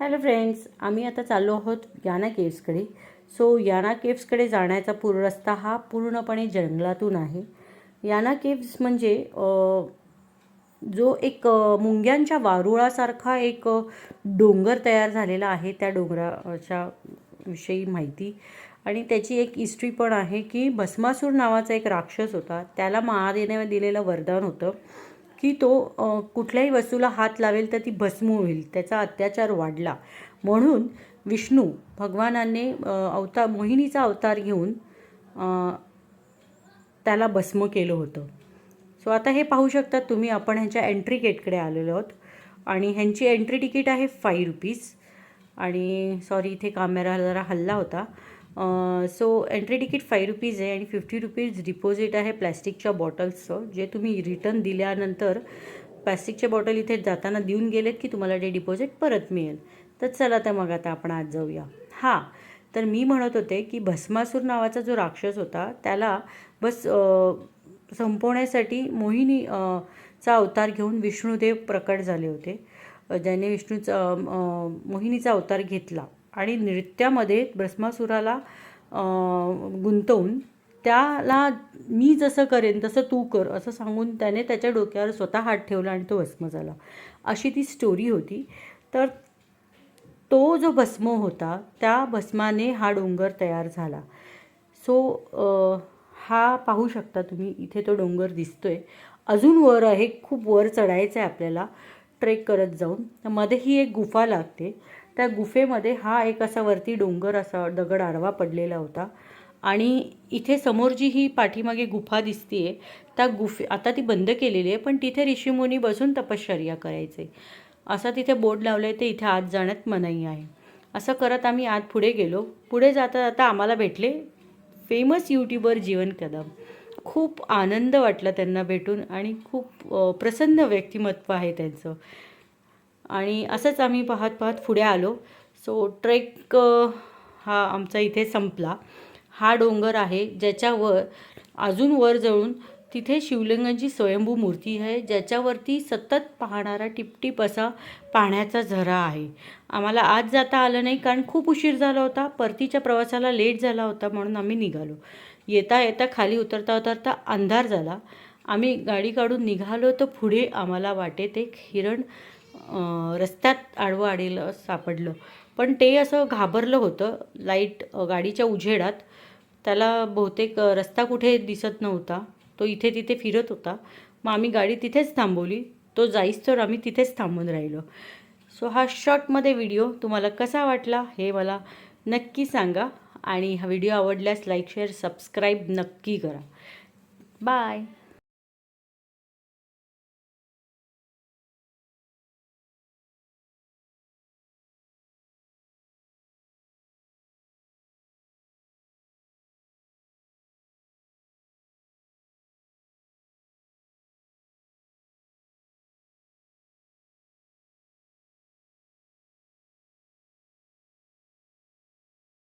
Hello friends आम्ही आता चाललो आहोत याना केव्सकडे. सो याना केव्सकडे जाण्याचा पूर रस्ता हा पूर्णपणे जंगलातून आहे. याना केव्स म्हणजे जो एक मुंग्यांच्या वारुळासारखा एक डोंगर तयार झालेला आहे त्या डोंगराच्या विषयी माहिती. आणि त्याची एक हिस्ट्री पण आहे की भस्मासूर नावाचा एक राक्षस होता. त्याला महादेवने दिलेलं वरदान होतं. की तो कुठल्याही वस्तूला हात लावेल तर ती भस्म होईल त्याचा अत्याचार वाढला. म्हणून विष्णू भगवानाने अवतार मोहिनीचा अवतार घेऊन त्याला भस्म केलं होतं. सो आता हे पाहू शकता तुम्ही आपण ह्यांच्या एंट्री गेटकडे आलेलो आहोत. आणि ह्यांची एंट्री तिकीट आहे फाईव्ह रुपीज आणि सॉरी इथे कॅमेरा जरा हल्ला होता. So entry ticket five rupees आहे आणि फिफ्टी रुपीज डिपॉझिट आहे प्लॅस्टिकच्या बॉटल्सचं जे तुम्ही रिटर्न दिल्यानंतर प्लॅस्टिकच्या बॉटल इथे जाताना देऊन गेलेत की तुम्हाला ते डिपॉझिट परत मिळेल. तर चला तर मग आता आपण आज जाऊया. हां तर मी म्हणत होते की भस्मासूर नावाचा जो राक्षस होता त्याला बस संपवण्यासाठी मोहिनी चा अवतार घेऊन विष्णुदेव प्रकट झाले होते. ज्याने विष्णूचा मोहिनीचा अवतार घेतला. आणि नृत्यामध्ये भस्मासुराला गुंतवून त्याला मी जसं करेन तसं तू कर असं सांगून त्याने त्याच्या डोक्यावर स्वतः हात ठेवला आणि तो भस्म झाला. अशी ती स्टोरी होती. तर तो जो भस्म होता त्या भस्माने हा डोंगर तयार झाला. सो हा पाहू शकता तुम्ही इथे तो डोंगर दिसतोय. अजून वर आहे खूप वर चढायचं आहे आपल्याला. ट्रेक करत जाऊन. मध्ये ही एक गुफा लागते. त्या गुफेमध्ये हा एक असा वरती डोंगर असा दगड आडवा पडलेला होता. आणि इथे समोर जी ही पाठीमागे गुफा दिसतीये त्या गुफे आता ती बंद केलेली आहे पण तिथे ऋषीमुनी बसून तपश्चर्या करायचे. असा तिथे बोर्ड लावलं आहे ते इथे आत जाण्यात मनाई आहे. असं करत आम्ही आत पुढे गेलो. पुढे जाता जाता आम्हाला भेटले फेमस यूट्यूबर जीवन कदम. खूप आनंद वाटला त्यांना भेटून आणि खूप प्रसन्न व्यक्तिमत्व आहे त्यांचं. आणि असंच आम्ही पाहत पाहत पुढे आलो. सो ट्रेक हा आमचा इथे संपला. हा डोंगर आहे ज्याच्यावर अजून वर जळून तिथे शिवलिंगांची स्वयंभू मूर्ती आहे ज्याच्यावरती सतत पाहणारा टिपटिप असा पाण्याचा झरा आहे. आम्हाला आज जाता आलं नाही कारण खूप उशीर झाला होता परतीच्या प्रवासाला लेट झाला होता म्हणून आम्ही निघालो. येता येता खाली उतरता उतरता अंधार झाला. आम्ही गाडी काढून निघालो तर पुढे आम्हाला वाटेत एक हिरण रस्त्यात आडवं आडीला सापडलं. पण ते असं घाबरलं होतं. लाइट गाडीच्या उजेडात. त्याला बहुतेक रस्ता कुठे दिसत नव्हता. तो इथे तिथे फिरत होता. मग आम्ही गाडी तिथेच थांबवली. तो जाईस तर आम्ही तिथेच थांबून राहिलो. सो हा शॉर्टमध्ये व्हिडिओ तुम्हाला कसा वाटला हे मला नक्की सांगा. आणि हा व्हिडिओ आवडल्यास लाईक शेअर सबस्क्राईब नक्की करा. बाय.